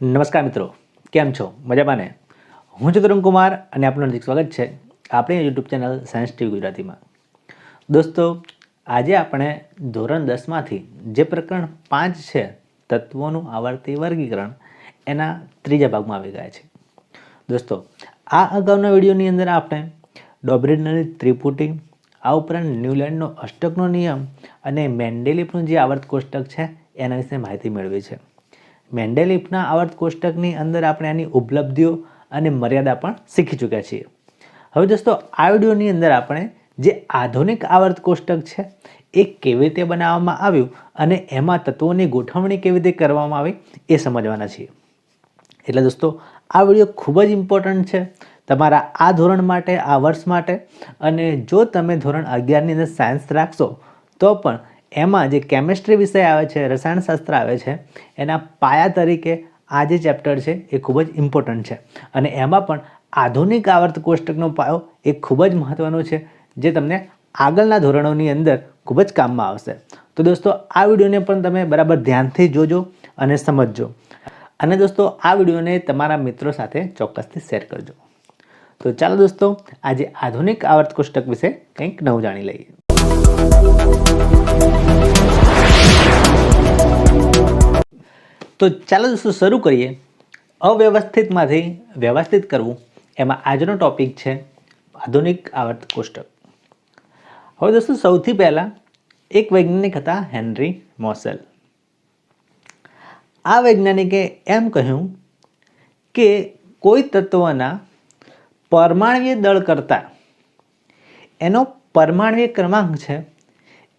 નમસ્કાર મિત્રો, કેમ છો? મજામાં ને? હું છું તરુણ કુમાર અને આપનું હાર્દિક સ્વાગત છે આપણી યુટ્યુબ ચેનલ સાયન્સ ટીવી ગુજરાતીમાં. દોસ્તો, આજે આપણે ધોરણ દસમાંથી જે પ્રકરણ પાંચ છે, તત્વોનું આવર્તી વર્ગીકરણ, એના ત્રીજા ભાગમાં આવી ગયા છે. દોસ્તો, આ અગાઉના વિડીયોની અંદર આપણે ડોબ્રિડનની ત્રિપુટી, આ ઉપરાંત ન્યૂલેન્ડનો અષ્ટકનો નિયમ અને મેન્ડેલિપનું જે આવર્ત કોષ્ટક છે, એના વિશે માહિતી મેળવી છે. મેન્ડેલિફના આવર્ત કોષ્ટકની અંદર આપણે આની ઉપલબ્ધિઓ અને મર્યાદા પણ શીખી ચૂક્યા છીએ. હવે દોસ્તો, આ વિડીયોની અંદર આપણે જે આધુનિક આવર્ત કોષ્ટક છે, એ કેવી રીતે બનાવવામાં આવ્યું અને એમાં તત્વોની ગોઠવણી કેવી રીતે કરવામાં આવી, એ સમજવાના છીએ. એટલે દોસ્તો, આ વીડિયો ખૂબ જ ઇમ્પોર્ટન્ટ છે તમારા આ ધોરણ માટે, આ વર્ષ માટે અને જો તમે ધોરણ અગિયારની અંદર સાયન્સ રાખશો, તો પણ એમાં જે કેમેસ્ટ્રી વિષય આવે છે, રસાયણશાસ્ત્ર આવે છે, એના પાયા તરીકે આ જે ચેપ્ટર છે એ ખૂબ જ ઇમ્પોર્ટન્ટ છે. અને એમાં પણ આધુનિક આવર્ત કોષ્ટકનો પાયો એ ખૂબ જ મહત્ત્વનો છે, જે તમને આગળના ધોરણોની અંદર ખૂબ જ કામમાં આવશે. તો દોસ્તો, આ વિડીયોને પણ તમે બરાબર ધ્યાનથી જોજો અને સમજજો. અને દોસ્તો, આ વિડીયોને તમારા મિત્રો સાથે ચોક્કસથી શેર કરજો. તો ચાલો દોસ્તો, આજે આધુનિક આવર્ત કોષ્ટક વિશે કંઈક નવું જાણી લઈએ. તો ચાલો દોસ્તો શરૂ કરીએ. અવ્યવસ્થિતમાંથી વ્યવસ્થિત કરવું. એમાં આજનો ટોપિક છે આધુનિક આવર્ત કોષ્ટક. હવે દોસ્તો સૌથી પહેલાં એક વૈજ્ઞાનિક હતા હેનરી મોસેલ. આ વૈજ્ઞાનિકે એમ કહ્યું કે કોઈ તત્વના પરમાણ્વીય દળ કરતાં એનો પરમાણ્વીય ક્રમાંક છે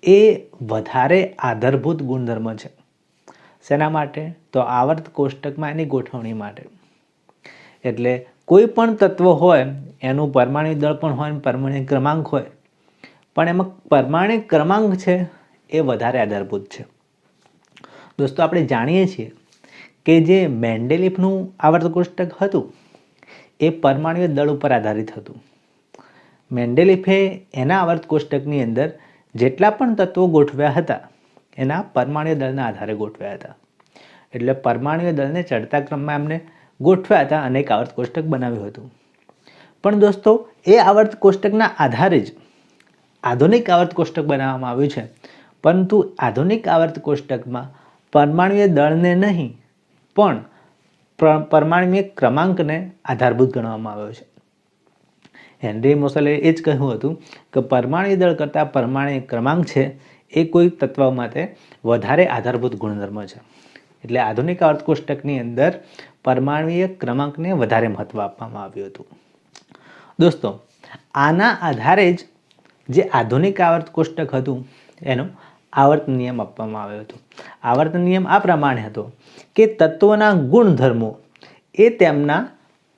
એ વધારે આધારભૂત ગુણધર્મ છે. શેના માટે? તો આવર્ત કોષ્ટકમાં એની ગોઠવણી માટે. એટલે કોઈ પણ તત્વ હોય, એનું પરમાણુ દળ પણ હોય અને પરમાણુ ક્રમાંક હોય, પણ એમાં પરમાણુ ક્રમાંક છે, એ વધારે આધારભૂત છે. દોસ્તો, આપણે જાણીએ છીએ કે જે મેન્ડેલિફનું આવર્ત કોષ્ટક હતું, એ પરમાણુ દળ ઉપર આધારિત હતું. મેન્ડેલિફે એના આવર્ત કોષ્ટકની અંદર જેટલા પણ તત્વો ગોઠવ્યા હતા, એના પરમાણુ દળના આધારે ગોઠવ્યા હતા. એટલે પરમાણુ દળને ચડતા ક્રમમાં એમને ગોઠવ્યા હતા અને એક આવર્ત કોષ્ટક બનાવ્યું હતું. પણ દોસ્તો, એ આવર્ત કોષ્ટકના આધારે જ આધુનિક આવર્ત કોષ્ટક બનાવવામાં આવ્યું છે. પરંતુ આધુનિક આવર્ત કોષ્ટકમાં પરમાણ્વીય દળને નહીં, પણ પરમાણ્વીય ક્રમાંકને આધારભૂત ગણવામાં આવ્યો છે. હેનરી મોસલે એ જ કહ્યું હતું કે પરમાણુ દળ કરતાં પરમાણુ ક્રમાંક છે એ કોઈ તત્વ માટે વધારે આધારભૂત ગુણધર્મ છે. એટલે આધુનિક આવર્ત કોષ્ટકની અંદર પરમાણુય ક્રમાંકને વધારે મહત્ત્વ આપવામાં આવ્યું હતું. દોસ્તો, આના આધારે જ જે આધુનિક આવર્ત કોષ્ટક હતું, એનો આવર્ત નિયમ આપવામાં આવ્યો હતો. આવર્ત નિયમ આ પ્રમાણે હતો કે તત્વના ગુણધર્મો એ તેમના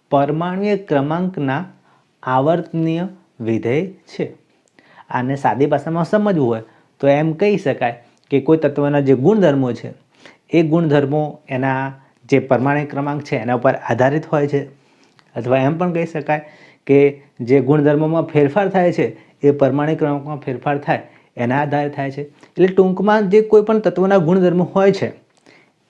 પરમાણુય ક્રમાંકના આવર્તનીય વિધેય છે. આને સાદી ભાષામાં સમજવું હોય તો એમ કહી શકાય કે કોઈ તત્વના જે ગુણધર્મો છે, એ ગુણધર્મો એના જે પરમાણિક ક્રમાંક છે, એના ઉપર આધારિત હોય છે. અથવા એમ પણ કહી શકાય કે જે ગુણધર્મોમાં ફેરફાર થાય છે, એ પરમાણિક ક્રમાંકમાં ફેરફાર થાય, એના આધારે થાય છે. એટલે ટૂંકમાં જે કોઈ પણ તત્વના ગુણધર્મો હોય છે,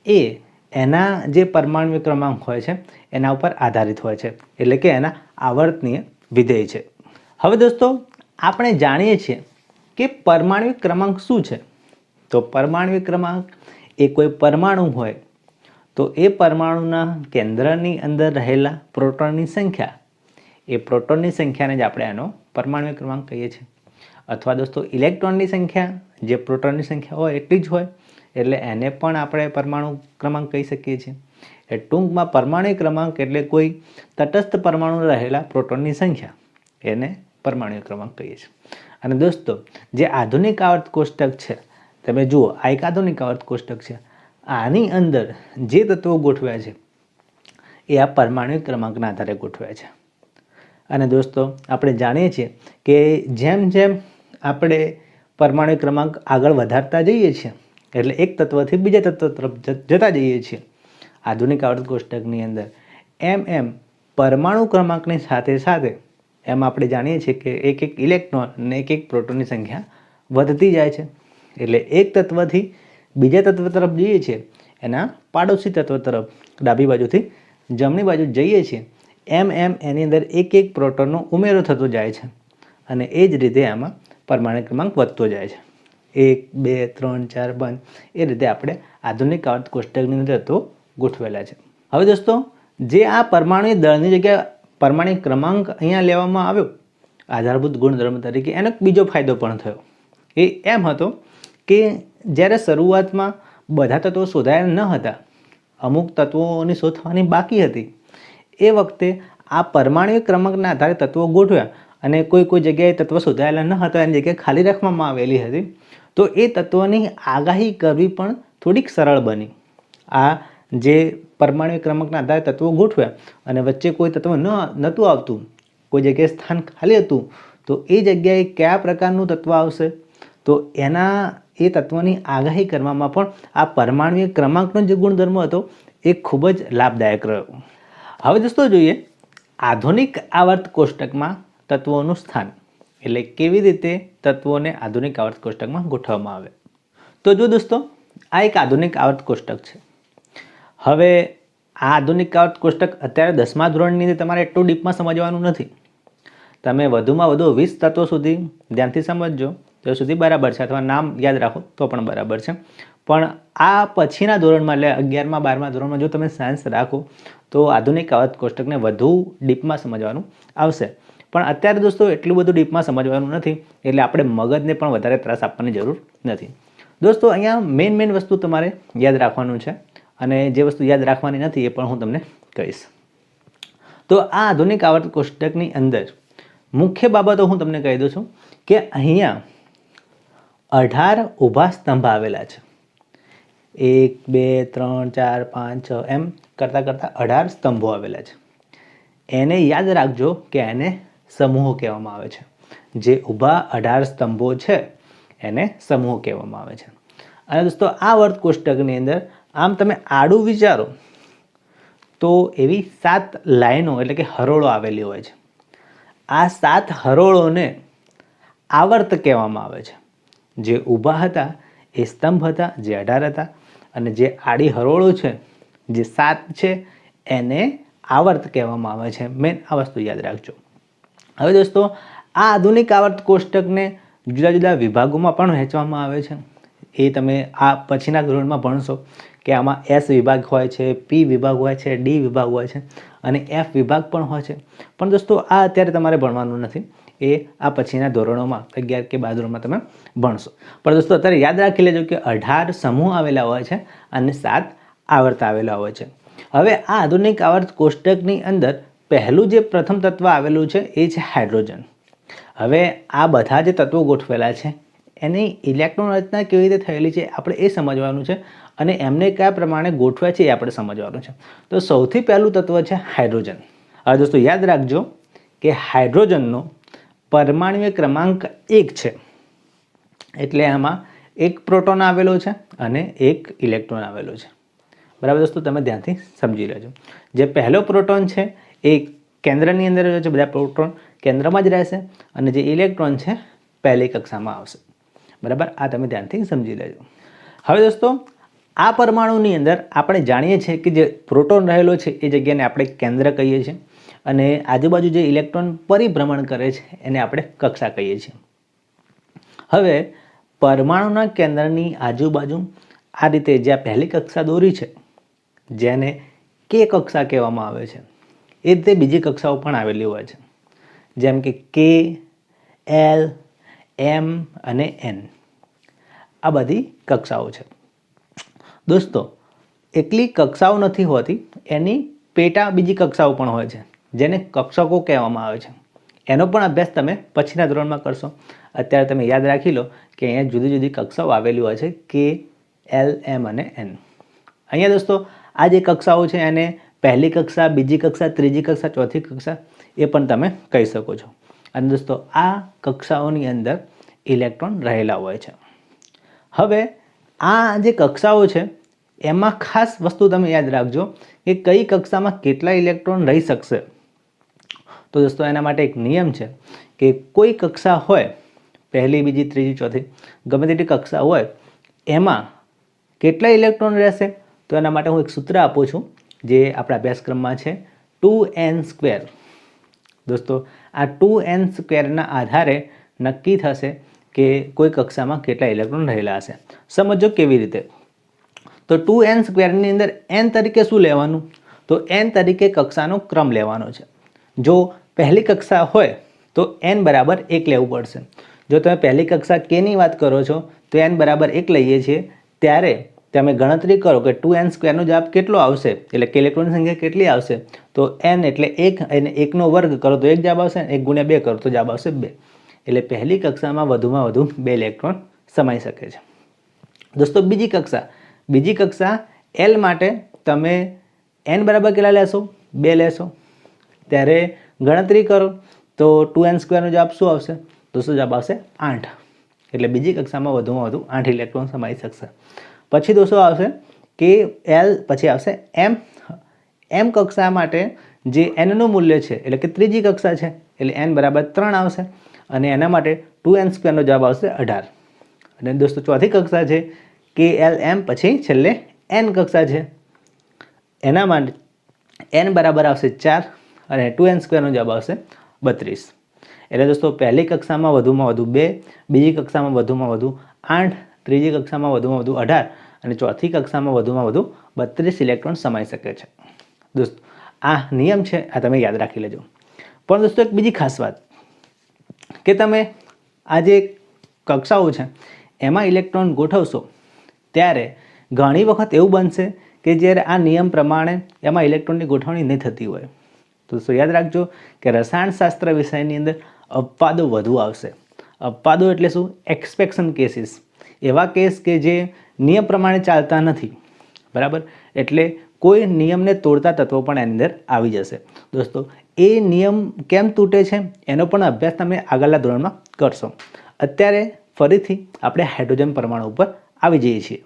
એ એના જે પરમાણુ ક્રમાંક હોય છે, એના ઉપર આધારિત હોય છે. એટલે કે એના આવર્તનીય વિધેય છે. હવે દોસ્તો, આપણે જાણીએ છીએ કે પરમાણુ ક્રમાંક શું છે. તો પરમાણુ ક્રમાંક એ કોઈ પરમાણુ હોય, તો એ પરમાણુના કેન્દ્રની અંદર રહેલા પ્રોટોનની સંખ્યા, એ પ્રોટોનની સંખ્યાને જ આપણે એનો પરમાણુ ક્રમાંક કહીએ છીએ. અથવા દોસ્તો, ઇલેક્ટ્રોનની સંખ્યા, જે પ્રોટોનની સંખ્યા હોય, એટલી જ હોય, એટલે એને પણ આપણે પરમાણુ ક્રમાંક કહી શકીએ છીએ. એ ટૂંકમાં પરમાણુ ક્રમાંક એટલે કોઈ તટસ્થ પરમાણુ રહેલા પ્રોટોનની સંખ્યા. એને પરમાણુ ક્રમાંક કહીએ છીએ. અને દોસ્તો, જે આધુનિક આવર્ત કોષ્ટક છે, તમે જુઓ, આ એક આધુનિક આવર્ત કોષ્ટક છે. આની અંદર જે તત્વો ગોઠવ્યા છે, એ આ પરમાણુ ક્રમાંકના આધારે ગોઠવ્યા છે. અને દોસ્તો, આપણે જાણીએ છીએ કે જેમ જેમ આપણે પરમાણુ ક્રમાંક આગળ વધારતા જઈએ છીએ, એટલે એક તત્વથી બીજા તત્વ તરફ જતા જઈએ છીએ આધુનિક આવર્ત કોષ્ટકની અંદર. એમ એમ પરમાણુ ક્રમાંકની સાથે સાથે એમ આપણે જાણીએ છીએ કે એક એક ઇલેક્ટ્રોન અને એક એક પ્રોટોનની સંખ્યા વધતી જાય છે. એટલે એક તત્વથી બીજા તત્વ તરફ જઈએ છીએ. એના પાડોશી તત્વ તરફ ડાબી બાજુથી જમણી બાજુ જઈએ છીએ. એમ એમ એની અંદર એક એક પ્રોટોનનો ઉમેરો થતો જાય છે. અને એ જ રીતે આમાં પરમાણુ ક્રમાંક વધતો જાય છે. એક, બે, ત્રણ, ચાર, પાંચ. એ રીતે આપણે આધુનિક આવર્ત કોષ્ટકની અંદર તો ગોઠવેલા છે. હવે દોસ્તો, જે આ પરમાણુ દળની જગ્યાએ પરમાણુ ક્રમાંક અહીંયા લેવામાં આવ્યો, આધારભૂત ગુણધર્મ તરીકે, એનો બીજો ફાયદો પણ થયો. એ એમ હતો કે જ્યારે શરૂઆતમાં બધા તત્વો શોધાયા ન હતા, અમુક તત્વોની શોધ થવાની બાકી હતી, એ વખતે આ પરમાણુ ક્રમાંકના આધારે તત્વો ગોઠવ્યા અને કોઈ કોઈ જગ્યાએ તત્વ શોધાયેલા ન હતા, એની જગ્યાએ ખાલી રાખવામાં આવેલી હતી, તો એ તત્વોની આગાહી કરવી પણ થોડીક સરળ બની. આ જે પરમાણુ ક્રમાંકના આધારે તત્વો ગોઠવ્યા અને વચ્ચે કોઈ તત્વ ન, નહોતું આવતું, કોઈ જગ્યાએ સ્થાન ખાલી હતું, તો એ જગ્યાએ કયા પ્રકારનું તત્વ આવશે? તો એના, એ તત્વની આગાહી કરવામાં પણ આ પરમાણુય ક્રમાંકનો જે ગુણધર્મ હતો, એ ખૂબ જ લાભદાયક રહ્યો. હવે દોસ્તો જોઈએ, આધુનિક આવર્ત કોષ્ટકમાં તત્વોનું સ્થાન એટલે કેવી રીતે તત્વોને આધુનિક આવર્ત કોષ્ટકમાં ગોઠવવામાં આવે? તો જો દોસ્તો, આ એક આધુનિક આવર્ત કોષ્ટક છે. હવે આ આધુનિક કાવત કોષ્ટક અત્યારે દસમા ધોરણની અંદર તમારે એટલું ડીપમાં સમજવાનું નથી. તમે વધુમાં વધુ વીસ તત્વો સુધી ધ્યાનથી સમજજો. તો સુધી બરાબર છે. અથવા નામ યાદ રાખો તો પણ બરાબર છે. પણ આ પછીના ધોરણમાં એટલે અગિયારમાં, બારમા ધોરણમાં જો તમે સાયન્સ રાખો તો આધુનિક કાવત કોષ્ટકને વધુ ડીપમાં સમજવાનું આવશે. પણ અત્યારે દોસ્તો એટલું બધું ડીપમાં સમજવાનું નથી. એટલે આપણે મગજને પણ વધારે ત્રાસ આપવાની જરૂર નથી. દોસ્તો અહીંયા મેઇન મેઇન વસ્તુ તમારે યાદ રાખવાનું છે. અને જે વસ્તુ યાદ રાખવાની નથી એ પણ હું તમને કહીશ. તો આ આધુનિક આવર્ત કોષ્ટકની અંદર મુખ્ય બાબતો હું તમને કહી દઉં છું કે અહીંયા અઢાર ઊભા સ્તંભ આવેલા છે. એક, બે, ત્રણ, ચાર, પાંચ, છ, એમ કરતાં કરતાં અઢાર સ્તંભો આવેલા છે. એને યાદ રાખજો કે એને સમૂહ કહેવામાં આવે છે. જે ઊભા અઢાર સ્તંભો છે એને સમૂહ કહેવામાં આવે છે. અને દોસ્તો, આ વર્ત કોષ્ટકની અંદર આમ તમે આડું વિચારો તો એવી સાત લાઈનો એટલે કે હરોળો આવેલી હોય છે. આ સાત હરોળોને આવર્ત કહેવામાં આવે છે. જે ઊભા હતા, એ સ્તંભ હતા, જે અઢાર હતા અને જે આડી હરોળો છે, જે સાત છે, એને આવર્ત કહેવામાં આવે છે. મેન આ વસ્તુ યાદ રાખજો. હવે દોસ્તો, આ આધુનિક આવર્ત કોષ્ટકને જુદા જુદા વિભાગોમાં પણ વહેંચવામાં આવે છે. એ તમે આ પછીના ધોરણમાં ભણશો. કે આમાં એસ વિભાગ હોય છે પી વિભાગ હોય છે ડી વિભાગ હોય છે અને એફ વિભાગ પણ હોય છે. પણ દોસ્તો, આ અત્યારે તમારે ભણવાનું નથી. એ આ પછીના ધોરણોમાં, અગિયાર કે બાર ધોરણમાં તમે ભણશો. પણ દોસ્તો, અત્યારે યાદ રાખી લેજો કે અઢાર સમૂહ આવેલા હોય છે અને સાત આવર્ત આવેલા હોય છે. હવે આ આધુનિક આવર્ત કોષ્ટકની અંદર પહેલું જે પ્રથમ તત્વ આવેલું છે એ છે હાઇડ્રોજન. હવે આ બધા જે તત્વો ગોઠવેલા છે, એની ઇલેક્ટ્રોન રચના કેવી રીતે થયેલી છે, આપણે એ સમજવાનું છે. અને એમને કયા પ્રમાણે ગોઠવ્યા છે એ આપણે સમજવાનું છે. તો સૌથી પહેલું તત્વ છે હાઇડ્રોજન. હવે દોસ્તો યાદ રાખજો કે હાઇડ્રોજનનો પરમાણુય ક્રમાંક એક છે. એટલે આમાં એક પ્રોટોન આવેલો છે અને એક ઇલેક્ટ્રોન આવેલો છે. બરાબર દોસ્તો તમે ધ્યાનથી સમજી લેજો. જે પહેલો પ્રોટોન છે એ કેન્દ્રની અંદર છે, બધા પ્રોટોન કેન્દ્રમાં જ રહેશે અને જે ઇલેક્ટ્રોન છે પહેલી કક્ષામાં આવશે. બરાબર? આ તમે ધ્યાનથી સમજી લેજો. હવે દોસ્તો આ પરમાણુની અંદર આપણે જાણીએ છીએ કે જે પ્રોટોન રહેલો છે, એ જગ્યાને આપણે કેન્દ્ર કહીએ છીએ અને આજુબાજુ જે ઇલેક્ટ્રોન પરિભ્રમણ કરે છે, એને આપણે કક્ષા કહીએ છીએ. હવે, પરમાણુના કેન્દ્રની આજુબાજુ આ રીતે જ્યાં પહેલી કક્ષા દોરી છે, જેને કે કક્ષા કહેવામાં આવે છે, એ રીતે બીજી કક્ષાઓ પણ આવેલી હોય છે. જેમ કે કે, એલ, એમ અને એન. આ બધી કક્ષાઓ છે. દોસ્તો, એકલી કક્ષાઓ નથી હોતી, એની પેટા બીજી કક્ષાઓ પણ હોય છે, જેને કક્ષકો કહેવામાં આવે છે. એનો પણ અભ્યાસ તમે પછીના ધોરણમાં કરશો. અત્યારે તમે યાદ રાખી લો કે અહીંયા જુદી જુદી કક્ષાઓ આવેલી હોય છે, કે, એલ, એમ અને એન. અહીંયા દોસ્તો, આ જે કક્ષાઓ છે, એને પહેલી કક્ષા, બીજી કક્ષા, ત્રીજી કક્ષા, ચોથી કક્ષા, એ પણ તમે કહી શકો છો. અને દોસ્તો, આ કક્ષાઓની અંદર ઇલેક્ટ્રોન રહેલા હોય છે. હવે આ જે કક્ષાઓ છે, એમાં ખાસ વસ્તુ તમે યાદ રાખજો કે કઈ કક્ષામાં કેટલા ઇલેક્ટ્રોન રહી શકશે. તો દોસ્તો, એના માટે એક નિયમ છે કે કોઈ કક્ષા હોય, પહેલી, બીજી, ત્રીજી, ચોથી, ગમે તેટલી કક્ષા હોય, એમાં કેટલા ઇલેક્ટ્રોન રહેશે? તો એના માટે હું એક સૂત્ર આપું છું જે આપણા અભ્યાસક્રમમાં છે, ટુ એન સ્ક્વેર. દોસ્તો, આ ટુ એન સ્ક્વેરના આધારે નક્કી થશે કે કોઈ કક્ષામાં કેટલા ઇલેક્ટ્રોન રહેલા હશે? સમજો કેવી રીતે? તો ટુ એન સ્ક્વેરની અંદર એન તરીકે શું લેવાનું? તો એન તરીકે કક્ષાનો ક્રમ લેવાનો છે. જો પહેલી કક્ષા હોય, તો એન બરાબર એક લેવું પડશે. જો તમે પહેલી કક્ષા કેની વાત કરો છો, તો એન બરાબર એક લઈએ છીએ. ત્યારે તમે ગણતરી કરો કે ટુ એન સ્ક્વેરનો જવાબ કેટલો આવશે? એટલે કે ઇલેક્ટ્રોનની સંખ્યા કેટલી આવશે? તો એન એટલે એક અને એકનો વર્ગ કરો તો એક જવાબ આવશે એક ગુણ્યા બે કરો તો જવાબ આવશે બે. એટલે પહેલી કક્ષામાં વધુમાં વધુ બે ઇલેક્ટ્રોન સમાઈ શકે છે. દોસ્તો, બીજી કક્ષા. બીજી કક્ષા એલ માટે તમે એન બરાબર કેટલા લેશો? બે લેશો. ત્યારે ગણતરી કરો. તો ટુ એન સ્ક્વેરનો જવાબ શું આવશે? દોસ્તો, જવાબ આવશે આઠ. એટલે બીજી કક્ષામાં વધુમાં વધુ આઠ ઇલેક્ટ્રોન સમાઈ શકશે. પછી દોસ્તો આવશે કે એલ પછી આવશે એમ એમ કક્ષા માટે જે એનનું મૂલ્ય છે, એટલે કે ત્રીજી કક્ષા છે, એટલે એન બરાબર ત્રણ આવશે. અને એના માટે ટુ એન સ્ક્વેરનો જવાબ આવશે અઢાર. અને દોસ્તો, ચોથી કક્ષા છે કે એલ એમ પછી છેલ્લે એન કક્ષા છે. એના માટે એન બરાબર આવશે ચાર અને ટુ એન સ્ક્વેરનો જવાબ આવશે બત્રીસ. એટલે દોસ્તો, પહેલી કક્ષામાં વધુમાં વધુ બે, બીજી કક્ષામાં વધુમાં વધુ આઠ, ત્રીજી કક્ષામાં વધુમાં વધુ અઢાર અને ચોથી કક્ષામાં વધુમાં વધુ બત્રીસ ઇલેક્ટ્રોન સમાઈ શકે છે. દોસ્તો, આ નિયમ છે, આ તમે યાદ રાખી લેજો. પણ દોસ્તો, એક બીજી ખાસ વાત. કે તમે આ જે કક્ષાઓ છે, એમાં ઇલેક્ટ્રોન ગોઠવશો, ત્યારે ઘણી વખત એવું બનશે કે જ્યારે આ નિયમ પ્રમાણે એમાં ઇલેક્ટ્રોનની ગોઠવણી નહીં થતી હોય. તો શું યાદ રાખજો કે રસાયણશાસ્ત્ર વિષયની અંદર અપવાદો વધુ આવશે. અપવાદો એટલે શું? એક્સપેક્શન કેસીસ એવા કેસ કે જે નિયમ પ્રમાણે ચાલતા નથી. બરાબર? એટલે કોઈ નિયમને તોડતા તત્વો પણ એની અંદર આવી જશે. દોસ્તો એ નિયમ કેમ તૂટે છે એનો પણ અભ્યાસ તમે આગળના ધોરણમાં કરશો. અત્યારે ફરીથી આપણે હાઇડ્રોજન પરમાણુ ઉપર આવી જઈએ છીએ.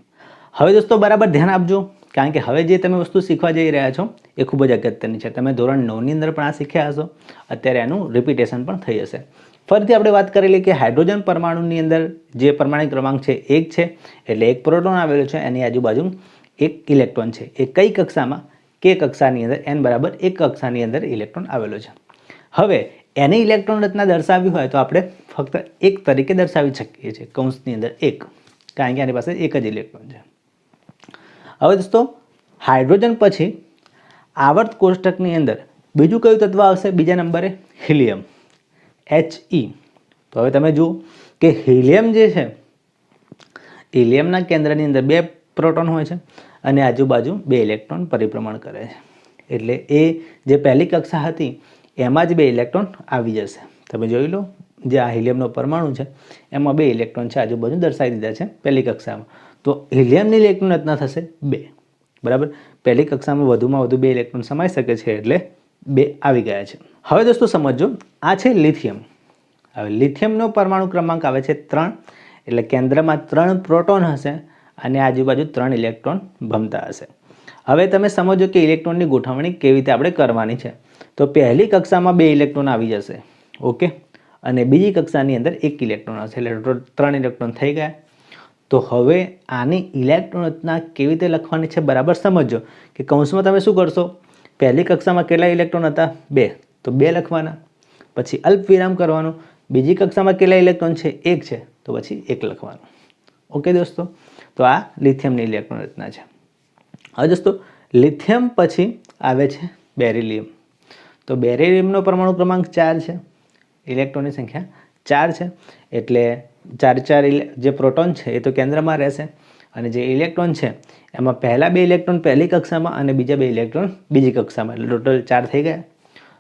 હવે દોસ્તો બરાબર ધ્યાન આપજો, કારણ કે હવે જે તમે વસ્તુ શીખવા જઈ રહ્યા છો એ ખૂબ જ અગત્યની છે. તમે ધોરણ નવની અંદર પણ આ શીખ્યા હશો, અત્યારે એનું રિપીટેશન પણ થઈ હશે. ફરીથી આપણે વાત કરેલી કે હાઇડ્રોજન પરમાણુની અંદર જે પરમાણુ ક્રમાંક છે એક છે, એટલે એક પ્રોટોન આવેલો છે, એની આજુબાજુ એક ઇલેક્ટ્રોન છે. એ કઈ કક્ષામાં કે કક્ષાની અંદર એન બરાબર એક કક્ષાની અંદર ઇલેક્ટ્રોન આવેલો છે. હવે, એની ઇલેક્ટ્રોન રચના દર્શાવવી હોય તો આપણે ફક્ત એક તરીકે દર્શાવી શકીએ છીએ, કૌંસની અંદર એક, કારણ કે આની પાસે એક જ ઇલેક્ટ્રોન છે. હવે દોસ્તો, હાઇડ્રોજન પછી આવર્ત કોષ્ટકની અંદર બીજું કયું તત્વ આવશે? બીજા નંબરે હિલિયમ એચ ઈ તો હવે તમે જુઓ કે હિલિયમ જે છે, હિલિયમના કેન્દ્રની અંદર બે પ્રોટોન હોય છે અને આજુબાજુ બે ઇલેક્ટ્રોન પરિભ્રમણ કરે છે. એટલે એ જે પહેલી કક્ષા હતી, એમાં જ બે ઇલેક્ટ્રોન આવી જશે. તમે જોઈ લો, જે આ હિલિયમનો પરમાણુ છે, એમાં બે ઇલેક્ટ્રોન છે આજુબાજુ દર્શાવી દીધા છે પહેલી કક્ષામાં. તો હિલિયમની ઇલેક્ટ્રોન રચના થશે બે. બરાબર? પહેલી કક્ષામાં વધુમાં વધુ બે ઇલેક્ટ્રોન સમાઈ શકે છે એટલે બે આવી ગયા છે. હવે દોસ્તો સમજો આ છે લિથિયમ. હવે લિથિયમનો પરમાણુ ક્રમાંક આવે છે ત્રણ. એટલે કેન્દ્રમાં ત્રણ પ્રોટોન હશે અને આજુબાજુ ત્રણ ઇલેક્ટ્રોન ભમતા હશે. હવે તમે સમજો કે ઇલેક્ટ્રોનની ગોઠવણી કેવી રીતે આપણે કરવાની છે. તો પહેલી કક્ષામાં બે ઇલેક્ટ્રોન આવી જશે. ઓકે? અને બીજી કક્ષાની અંદર એક ઇલેક્ટ્રોન હશે. એટલે ત્રણ ઇલેક્ટ્રોન થઈ ગયા. તો હવે આની ઇલેક્ટ્રોન રચના કેવી રીતે લખવાની છે બરાબર સમજો કે કૌંસમાં તમે શું કરશો? પહેલી કક્ષામાં કેટલા ઇલેક્ટ્રોન હતા? બે. તો બે લખવાના. પછી અલ્પ વિરામ કરવાનો. બીજી કક્ષામાં કેટલા ઇલેક્ટ્રોન છે? એક છે. તો પછી એક લખવાનું. ઓકે દોસ્તો? તો આ લિથિયમની ઇલેક્ટ્રોન રચના છે. હવે દોસ્તો, લિથિયમ પછી આવે છે બેરિલિયમ. તો બેરિલિયમનો પરમાણુ ક્રમાંક ચાર છે. ઇલેક્ટ્રોનની સંખ્યા ચાર છે. એટલે ચાર ચાર જે પ્રોટોન છે એ તો કેન્દ્રમાં રહેશે. અને જે ઇલેક્ટ્રોન છે, એમાં પહેલાં બે ઇલેક્ટ્રોન પહેલી કક્ષામાં અને બીજા બે ઇલેક્ટ્રોન બીજી કક્ષામાં. એટલે ટોટલ ચાર થઈ ગયા.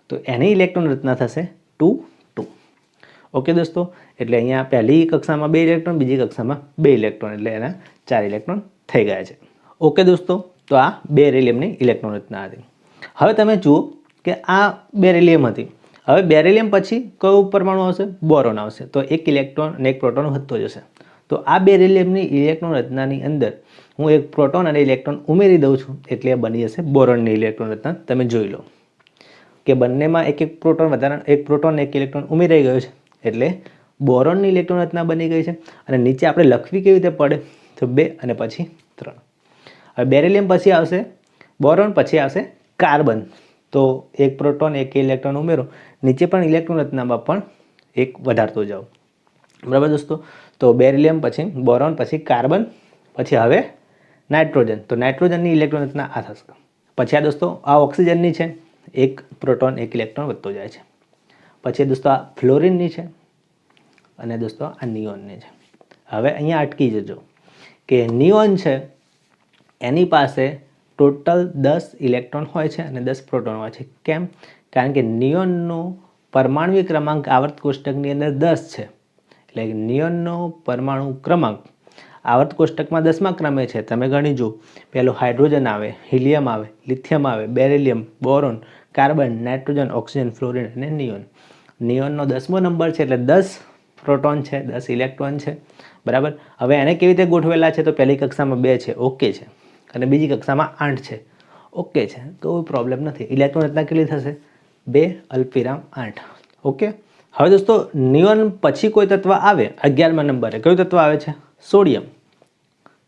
તો એની ઇલેક્ટ્રોન રચના થશે ટુ ઓકે દોસ્તો? એટલે અહીંયા પહેલી કક્ષામાં બે ઇલેક્ટ્રોન, બીજી કક્ષામાં બે ઇલેક્ટ્રોન. એટલે એના ચાર ઇલેક્ટ્રોન થઈ ગયા છે. ઓકે દોસ્તો? તો આ બે રેલિયમની ઇલેક્ટ્રોન રચના હતી. હવે તમે જુઓ કે આ બેરેલિયમ હતી. હવે બેરેલિયમ પછી કયું પરમાણુ આવશે? બોરોન આવશે. તો એક ઇલેક્ટ્રોન અને એક પ્રોટોન વધતો જશે. તો આ બેરેલિયમની ઇલેક્ટ્રોન રચનાની અંદર હું એક પ્રોટોન અને ઇલેક્ટ્રોન ઉમેરી દઉં છું. એટલે બની જશે બોરોનની ઇલેક્ટ્રોન રચના. તમે જોઈ લો કે બંનેમાં એક એક પ્રોટોન વધારા એક પ્રોટોન એક ઇલેક્ટ્રોન ઉમેરાઈ ગયો છે. એટલે બોરોનની ઇલેક્ટ્રોન રચના બની ગઈ છે. અને નીચે આપણે લખવી કેવી રીતે પડે? તો બે અને પછી ત્રણ. હવે બેરેલિયમ પછી આવશે, બોરોન પછી આવશે કાર્બન. તો એક પ્રોટોન, એક ઇલેક્ટ્રોન ઉમેરો. નીચે પણ ઇલેક્ટ્રોન રચનામાં પણ એક વધારતો જાઓ. બરાબર દોસ્તો? તો બેરિલિયમ પછી, બોરોન પછી કાર્બન, પછી હવે નાઇટ્રોજન. તો નાઇટ્રોજનની ઇલેક્ટ્રોન રચના આ થશે. પછી આ દોસ્તો, આ ઓક્સિજનની છે. એક પ્રોટોન, એક ઇલેક્ટ્રોન વધતો જાય છે. પછી દોસ્તો આ ફ્લોરિનની છે અને દોસ્તો આ નિયોનની છે. હવે અહીંયા અટકી જજો કે નિયોન છે એની પાસે ટોટલ દસ ઇલેક્ટ્રોન હોય છે અને દસ પ્રોટોન હોય છે. કેમ? કારણ કે નિયોનનો પરમાણુ ક્રમાંક આવર્ત કોષ્ટકની અંદર દસ છે. એટલે નિયોનનો પરમાણુ ક્રમાંક આવર્ત કોષ્ટકમાં દસમા ક્રમે છે. તમે ગણી જુઓ. પહેલું હાઇડ્રોજન આવે, હિલિયમ આવે, લિથિયમ આવે, beryllium, boron, carbon, nitrogen, oxygen, fluorine અને નિયોન. નિયોનનો દસમો નંબર છે એટલે દસ પ્રોટોન છે, દસ ઇલેક્ટ્રોન છે. બરાબર? હવે એને કેવી રીતે ગોઠવેલા છે તો પહેલી કક્ષામાં બે છે, ઓકે છે. અને બીજી કક્ષામાં આઠ છે, ઓકે છે. કોઈ પ્રોબ્લેમ નથી. ઇલેક્ટ્રોન રચના કેટલી થશે? બે અલ્પિરામ આઠ. ઓકે? હવે દોસ્તો, નિયોન પછી કોઈ તત્વ આવે? અગિયારમા નંબરે. કયું તત્વ આવે છે? સોડિયમ.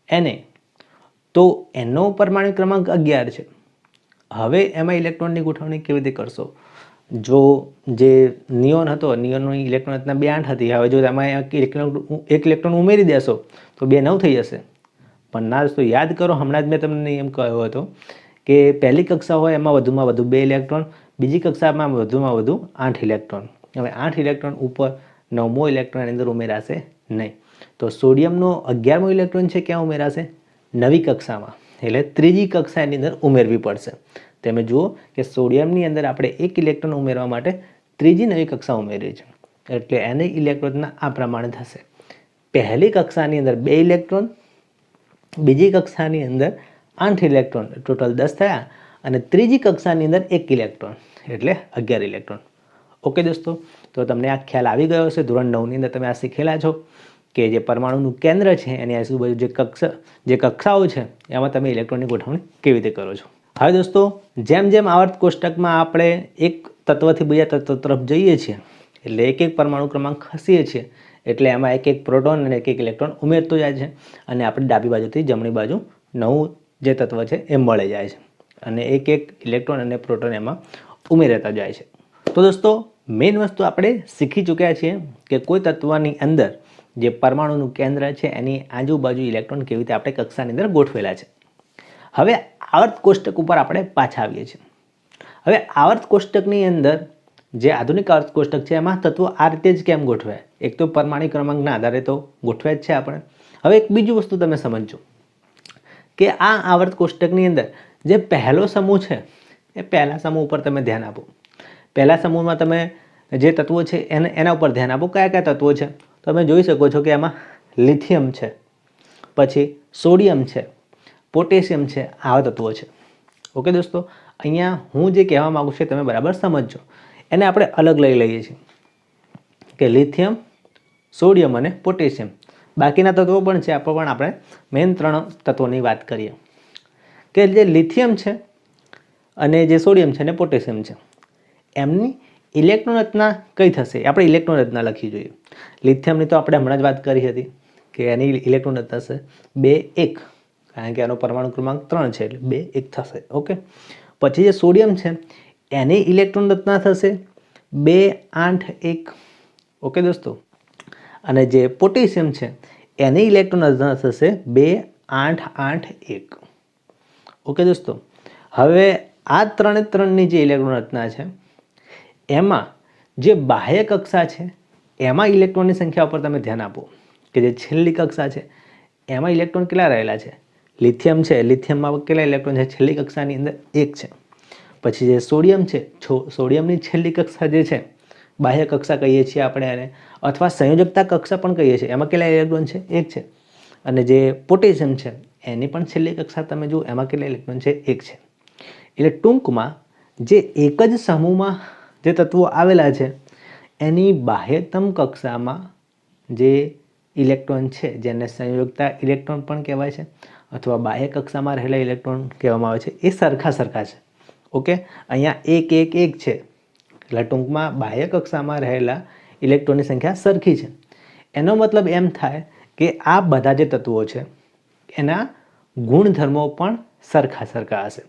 એને તો એનો પરમાણુ ક્રમાંક અગિયાર છે. હવે એમાં ઇલેક્ટ્રોનની ગોઠવણી કેવી રીતે કરશો? જો જે નિયોન હતો, નિયોનની ઇલેક્ટ્રોન રચના બે આઠ હતી. હવે જો એક ઇલેક્ટ્રોન એક ઇલેક્ટ્રોન ઉમેરી દેશો, તો બે નવ થઈ જશે. પણ ના દોસ્તો યાદ કરો, હમણાં જ મેં તમને એમ કહ્યો હતો કે પહેલી કક્ષા હોય એમાં વધુમાં વધુ બે ઇલેક્ટ્રોન બીજી કક્ષામાં વધુમાં વધુ આઠ ઇલેક્ટ્રોન હવે આઠ ઇલેક્ટ્રોન ઉપર નવમો ઇલેક્ટ્રોન અંદર ઉમેરાશે નહીં. તો સોડિયમનો અગિયારમો ઇલેક્ટ્રોન છે, ક્યાં ઉમેરાશે? નવી કક્ષામાં. એટલે ત્રીજી કક્ષા એની અંદર ઉમેરવી પડશે. તમે જુઓ કે સોડિયમની અંદર આપણે એક ઇલેક્ટ્રોન ઉમેરવા માટે ત્રીજી નવી કક્ષા ઉમેરી છે એટલે એને ઇલેક્ટ્રોનના આ પ્રમાણે થશે. પહેલી કક્ષાની અંદર બે ઇલેક્ટ્રોન, બીજી કક્ષાની અંદર આઠ ઇલેક્ટ્રોન, ટોટલ દસ થયા અને ત્રીજી કક્ષાની અંદર એક ઇલેક્ટ્રોન, એટલે અગિયાર ઇલેક્ટ્રોન. ઓકે દોસ્તો, તો તમને આ ખ્યાલ આવી ગયો છે ધોરણ નવની અંદર તમે આ શીખેલા છો કે જે પરમાણુનું કેન્દ્ર છે, એની આજુબાજુ જે કક્ષા, જે કક્ષાઓ છે, એમાં તમે ઇલેક્ટ્રોનની ગોઠવણી કેવી રીતે કરો છો. હવે દોસ્તો, જેમ જેમ આવર્ત કોષ્ટકમાં આપણે એક તત્વથી બીજા તત્વ તરફ જઈએ છીએ, એટલે એક એક પરમાણુ ક્રમાંક ખસીએ છીએ, એટલે એમાં એક એક પ્રોટોન અને એક એક ઇલેક્ટ્રોન ઉમેરતો જાય છે અને આપણે ડાબી બાજુથી જમણી બાજુ નવું જે તત્વ છે એ મળે જાય છે અને એક એક ઇલેક્ટ્રોન અને પ્રોટોન એમાં ઉમેરાતા જાય છે. તો દોસ્તો મેઇન વસ્તુ આપણે શીખી ચૂક્યા છીએ કે કોઈ તત્વની અંદર જે પરમાણુનું કેન્દ્ર છે એની આજુબાજુ ઇલેક્ટ્રોન કેવી રીતે આપણે કક્ષાની અંદર ગોઠવેલા છે. હવે આવર્ત કોષ્ટક ઉપર આપણે પાછા આવીએ છીએ. હવે આવર્ત કોષ્ટકની અંદર જે આધુનિક આવર્ત કોષ્ટક છે, એમાં તત્વો આ રીતે જ કેમ ગોઠવાય? એક તો પરમાણુ ક્રમાંકના આધારે તો ગોઠવે જ છે આપણે. હવે એક બીજું વસ્તુ તમે સમજો કે આ આવર્ત કોષ્ટકની અંદર જે પહેલો સમૂહ છે, એ પહેલા સમૂહ ઉપર તમે ધ્યાન આપો. પહેલા સમૂહમાં તમે જે તત્વો છે, એને એના ઉપર ધ્યાન આપો. કયા કયા તત્વો છે? તમે જોઈ શકો છો કે એમાં લિથિયમ છે, પછી સોડિયમ છે પોટેશિયમ છે આવા તત્વો છે. ઓકે દોસ્તો, અહીંયા હું જે કહેવા માગું છું તમે બરાબર સમજજો. એને આપણે અલગ લઈ લઈએ છીએ કે લિથિયમ, સોડિયમ અને પોટેશિયમ. બાકીના તત્વો પણ છે આપણે પણ આપણે મેઇન ત્રણ તત્વોની વાત કરીએ. કે જે લિથિયમ છે અને જે સોડિયમ છે અને પોટેશિયમ છે, એમની ઇલેક્ટ્રોન રચના કઈ થશે? આપણે ઇલેક્ટ્રોન રચના લખવી જોઈએ. લિથિયમની તો આપણે હમણાં જ વાત કરી હતી કે એની ઇલેક્ટ્રોન રચના થશે બે એક. કારણ કે આનો પરમાણુ ક્રમાંક ત્રણ છે, એટલે બે એક થશે, ઓકે? પછી જે સોડિયમ છે, એની ઇલેક્ટ્રોન રચના થશે બે આઠ એક, ઓકે દોસ્તો? અને જે પોટેશિયમ છે, એની ઇલેક્ટ્રોન રચના થશે બે આઠ આઠ એક, ઓકે દોસ્તો? હવે આ ત્રણે ત્રણની જે ઇલેક્ટ્રોન રચના છે, એમાં જે બાહ્ય કક્ષા છે, એમાં ઇલેક્ટ્રોનની સંખ્યા ઉપર તમે ધ્યાન આપો કે જે છેલ્લી કક્ષા છે, એમાં ઇલેક્ટ્રોન કેટલા રહેલા છે? લિથિયમ છે, લિથિયમમાં કેટલા ઇલેક્ટ્રોન છે? છેલ્લી કક્ષાની અંદર એક છે. પછી જે સોડિયમ છે સોડિયમની છેલ્લી કક્ષા જે છે, બાહ્ય કક્ષા કહીએ છીએ આપણે એને અથવા સંયોજકતા કક્ષા પણ કહીએ છીએ. એમાં કેટલા ઇલેક્ટ્રોન છે? એક છે. અને જે પોટેશિયમ છે, એની પણ છેલ્લી કક્ષા તમે જુઓ, એમાં કેટલા ઇલેક્ટ્રોન છે? એક છે. એટલે ટૂંકમાં જે એક જ સમૂહમાં જે તત્વો આવેલા છે, એની બાહ્યતમ કક્ષામાં જે ઇલેક્ટ્રોન છે, જેને સંયોજકતા ઇલેક્ટ્રોન પણ કહેવાય છે અથવા બાહ્ય કક્ષામાં રહેલા ઇલેક્ટ્રોન કહેવામાં આવે છે, એ સરખા સરખા છે. ઓકે? અહીંયા એક એક એક છે. એટલે ટૂંકમાં બાહ્ય કક્ષામાં રહેલા ઇલેક્ટ્રોનની સંખ્યા સરખી છે. એનો મતલબ એમ થાય કે આ બધા જે તત્વો છે, એના ગુણધર્મો પણ સરખા સરખા હશે.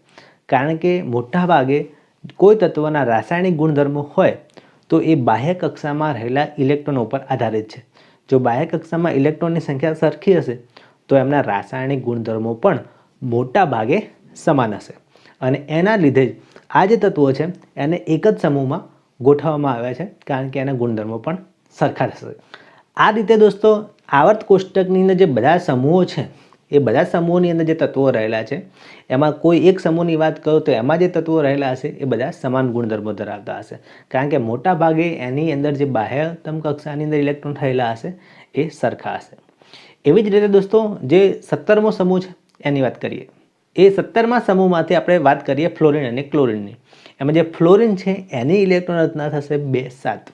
કારણ કે મોટા ભાગે કોઈ તત્વના રાસાયણિક ગુણધર્મો હોય, તો એ બાહ્ય કક્ષામાં રહેલા ઇલેક્ટ્રોનો ઉપર આધારિત છે. જો બાહ્ય કક્ષામાં ઇલેક્ટ્રોનની સંખ્યા સરખી હશે તો એમના રાસાયણિક ગુણધર્મો પણ મોટા ભાગે સમાન હશે. અને એના લીધે જ આ જે તત્વો છે, એને એક જ સમૂહમાં ગોઠવવામાં આવ્યા છે, કારણ કે એના ગુણધર્મો પણ સરખા થશે આ રીતે દોસ્તો, આવર્ત કોષ્ટકની અંદર જે બધા સમૂહો છે, એ બધા સમૂહોની અંદર જે તત્વો રહેલા છે, એમાં કોઈ એક સમૂહની વાત કરું તો એમાં જે તત્વો રહેલા હશે, એ બધા સમાન ગુણધર્મો ધરાવતા હશે. કારણ કે મોટા ભાગે એની અંદર જે બાહ્યતમ કક્ષાની અંદર ઇલેક્ટ્રોન થયેલા હશે, એ સરખા હશે. એવી જ રીતે દોસ્તો, જે સત્તરમો સમૂહ છે, એની વાત કરીએ. એ સત્તરમા સમૂહમાંથી આપણે વાત કરીએ ફ્લોરિન અને ક્લોરિનની. એમાં જે ફ્લોરિન છે, એની ઇલેક્ટ્રોન રચના થશે બે સાત.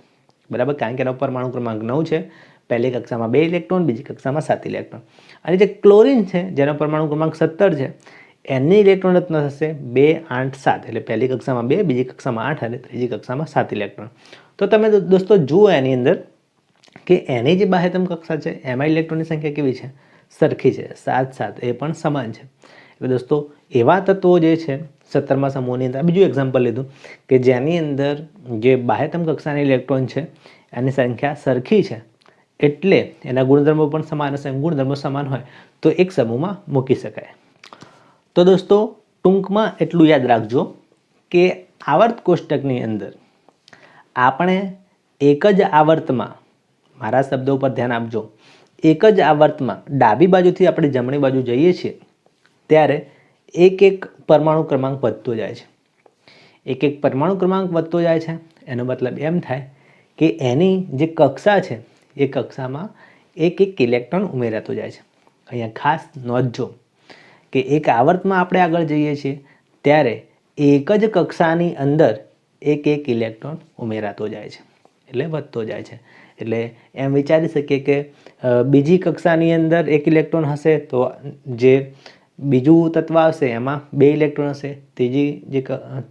બરાબર? કારણ કે એનો પરમાણુ ક્રમાંક નવ છે. પહેલી કક્ષામાં બે ઇલેક્ટ્રોન, બીજી કક્ષામાં સાત ઇલેક્ટ્રોન. અને જે ક્લોરિન છે, જેનો પરમાણુ ક્રમાંક સત્તર છે, એની ઇલેક્ટ્રોન રચના થશે બે, આઠ, સાત. એટલે પહેલી કક્ષામાં બે, બીજી કક્ષામાં આઠ અને ત્રીજી કક્ષામાં સાત ઇલેક્ટ્રોન. તો તમે દોસ્તો, જુઓ એની અંદર કે એની જે બાહ્યતમ કક્ષા છે એમાં ઇલેક્ટ્રોનની સંખ્યા કેવી છે? સરખી છે, સાત સાત, એ પણ સમાન છે. એટલે દોસ્તો, એવા તત્વો જે છે, સત્તરમા સમૂહની અંદર બીજું એક્ઝામ્પલ લીધું, કે જેની અંદર જે બાહ્યતમ કક્ષાની ઇલેક્ટ્રોન છે, એની સંખ્યા સરખી છે, એટલે એના ગુણધર્મો પણ સમાન હશે ગુણધર્મો સમાન હોય, તો એક સમૂહમાં મૂકી શકાય. તો દોસ્તો, ટૂંકમાં એટલું યાદ રાખજો કે, આવર્ત કોષ્ટકની અંદર, આપણે એક જ આવર્તમાં મારા શબ્દો ઉપર ધ્યાન આપજો. એક જ આવર્તમાં ડાબી બાજુથી આપણે જમણી બાજુ જઈએ છીએ, ત્યારે એક એક પરમાણુ ક્રમાંક વધતો જાય છે. એક એક પરમાણુ ક્રમાંક વધતો જાય છે, એનો મતલબ એમ થાય કે એની જે કક્ષા છે, એ કક્ષામાં એક એક ઇલેક્ટ્રોન ઉમેરાતો જાય છે. અહીંયા ખાસ નોંધજો કે એક આવર્તમાં આપણે આગળ જઈએ છીએ, ત્યારે એક જ કક્ષાની અંદર એક એક ઇલેક્ટ્રોન ઉમેરાતો જાય છે, એટલે વધતો જાય છે. એટલે એમ વિચારી શકીએ કે બીજી કક્ષાની અંદર એક ઇલેક્ટ્રોન હશે તો જે બીજું તત્વ આવશે એમાં બે ઇલેક્ટ્રોન હશે, ત્રીજી જે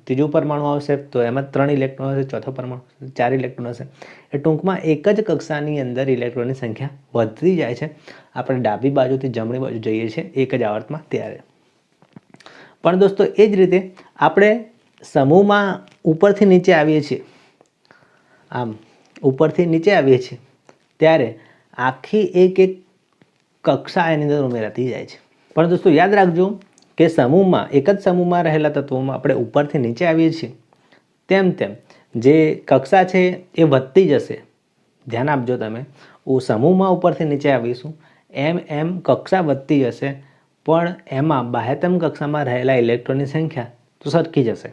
ત્રીજું પરમાણુ આવશે તો એમાં ત્રણ ઇલેક્ટ્રોન હશે, ચોથો પરમાણુ ચાર ઇલેક્ટ્રોન હશે. એ ટૂંકમાં એક જ કક્ષાની અંદર ઇલેક્ટ્રોનની સંખ્યા વધતી જાય છે. આપણે ડાબી બાજુથી જમણી બાજુ જઈએ છીએ, એક જ આવર્તમાં ત્યારે. પણ દોસ્તો, એ જ રીતે આપણે સમૂહમાં ઉપરથી નીચે આવીએ છીએ. આમ ઉપરથી નીચે આવીએ છીએ, ત્યારે આખી એક એક કક્ષા એની અંદર ઉમેરાતી જાય છે. પણ દોસ્તો, યાદ રાખજો કે સમૂહમાં, એક જ સમૂહમાં રહેલા તત્વોમાં આપણે ઉપરથી નીચે આવીએ છીએ. તેમ તેમ, જે કક્ષા છે એ વધતી જશે. ધ્યાન આપજો તમે સમૂહમાં ઉપરથી નીચે આવીશું, એમ એમ કક્ષા વધતી જશે, પણ એમાં બાહ્યતમ કક્ષામાં રહેલા ઇલેક્ટ્રોનની સંખ્યા તો સરખી જશે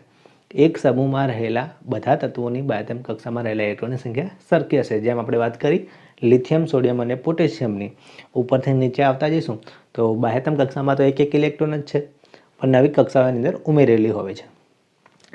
એક સમૂહમાં રહેલા બધા તત્વોની બાયતમ કક્ષામાં રહેલા ઇલેક્ટ્રોનની સંખ્યા સરખી હશે. જેમ આપણે વાત કરી, લિથિયમ, સોડિયમ અને પોટેશિયમની. ઉપરથી નીચે આવતા જઈશું, તો બાહ્યતમ કક્ષામાં તો એક એક ઇલેક્ટ્રોન જ છે, પણ નવી કક્ષાઓની અંદર ઉમેરેલી હોય છે.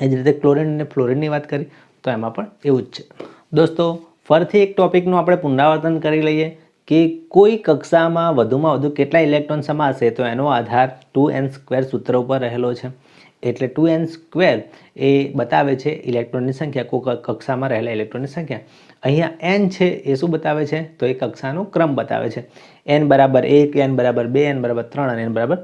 એ જ રીતે ક્લોરિન અને ફ્લોરિનની વાત કરી, તો એમાં પણ એવું જ છે. દોસ્તો, ફરીથી એક ટોપિકનું આપણે પુનરાવર્તન કરી લઈએ કે કોઈ કક્ષામાં વધુમાં વધુ કેટલા ઇલેક્ટ્રોન સમાશે, તો એનો આધાર ટુ એન સ્ક્વેર સૂત્ર ઉપર રહેલો છે. એટલે ટુ એન સ્ક્વેર એ બતાવે છે ઇલેક્ટ્રોનની સંખ્યા કોઈ કક્ષામાં રહેલા ઇલેક્ટ્રોનની સંખ્યા. અહીંયા એન છે એ શું બતાવે છે? તો એ કક્ષાનો ક્રમ બતાવે છે. એન બરાબર એક એન બરાબર બે એન બરાબર ત્રણ અને એન બરાબર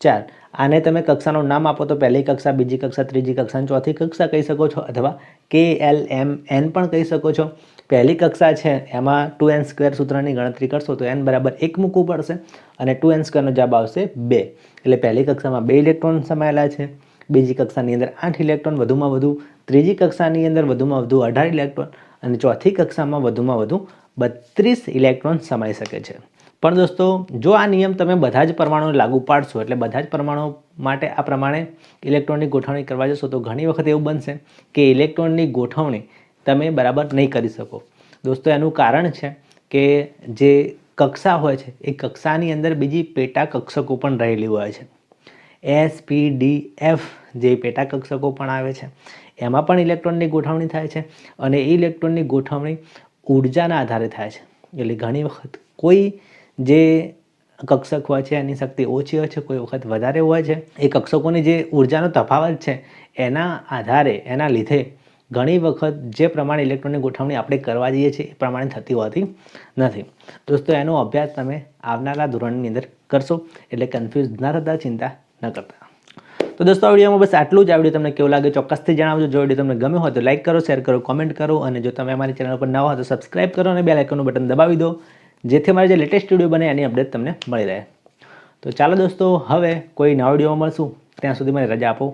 ચાર. આને તમે કક્ષાનું નામ આપો તો પહેલી કક્ષા, બીજી કક્ષા, ત્રીજી કક્ષા ચોથી કક્ષા કહી શકો છો અથવા કે એલ એમ એન પણ કહી શકો છો. પહેલી કક્ષા છે, એમાં ટુ એન સ્ક્વેર સૂત્રની ગણતરી કરશો તો એન બરાબર એક મૂકવું પડશે અને ટુ એન સ્ક્વેરનો જવાબ આવશે બે. એટલે પહેલી કક્ષામાં બે ઇલેક્ટ્રોન સમાયેલા છે. બીજી કક્ષાની અંદર આઠ ઇલેક્ટ્રોન, વધુમાં વધુ ત્રીજી કક્ષાની અંદર વધુમાં વધુ અઢાર ઇલેક્ટ્રોન અને ચોથી કક્ષામાં વધુમાં વધુ બત્રીસ ઇલેક્ટ્રોન સમાઈ શકે છે. પણ દોસ્તો, જો આ નિયમ તમે બધા જ પરમાણુ લાગુ પાડશો, એટલે બધા જ પરમાણુ માટે આ પ્રમાણે ઇલેક્ટ્રોનની ગોઠવણી કરવા જશો, તો ઘણી વખત એવું બનશે કે ઇલેક્ટ્રોનની ગોઠવણી તમે બરાબર નહીં કરી શકો. દોસ્તો, એનું કારણ છે કે જે કક્ષા હોય છે, એ કક્ષાની અંદર બીજી પેટા કક્ષકો પણ રહેલી હોય છે. એસ પી ડી એફ જે પેટા કક્ષકો પણ આવે છે, એમાં પણ ઇલેક્ટ્રોનની ગોઠવણી થાય છે અને એ ઇલેક્ટ્રોનની ગોઠવણી ઉર્જાના આધારે થાય છે. એટલે ઘણી વખત કોઈ જે કક્ષક હોય છે, એની શક્તિ ઓછી હોય છે, કોઈ વખત વધારે હોય છે, એ કક્ષકોની જે ઉર્જાનો તફાવત છે, એના આધારે, એના લીધે ઘણી વખત જે પ્રમાણે ઇલેક્ટ્રોનની ગોઠવણી આપણે કરવા જઈએ છીએ, એ પ્રમાણે થતી હોતી નથી. દોસ્તો, એનો અભ્યાસ તમે આવનારા ધોરણની અંદર કરશો, એટલે કન્ફ્યુઝ ના થતા, ચિંતા ન કરતા. તો દોસ્તો, આ વિડીયોમાં બસ આટલું જ. આ વીડિયો તમને કેવું લાગે ચોક્કસથી જણાવજો. જો વીડિયો તમને ગમ્યો હોય તો લાઈક કરો શેર કરો કોમેન્ટ કરો અને જો તમે અમારી ચેનલ પર નવા હોય તો સબસ્ક્રાઈબ કરો અને બે લાઇકનનું બટન દબાવી દો, જેથી અમારે જે લેટેસ્ટ વીડિયો બને એની અપડેટ તમને મળી રહે. તો ચાલો દોસ્તો, હવે કોઈ નવા વિડીયોમાં મળશું. ત્યાં સુધી મને રજા આપો.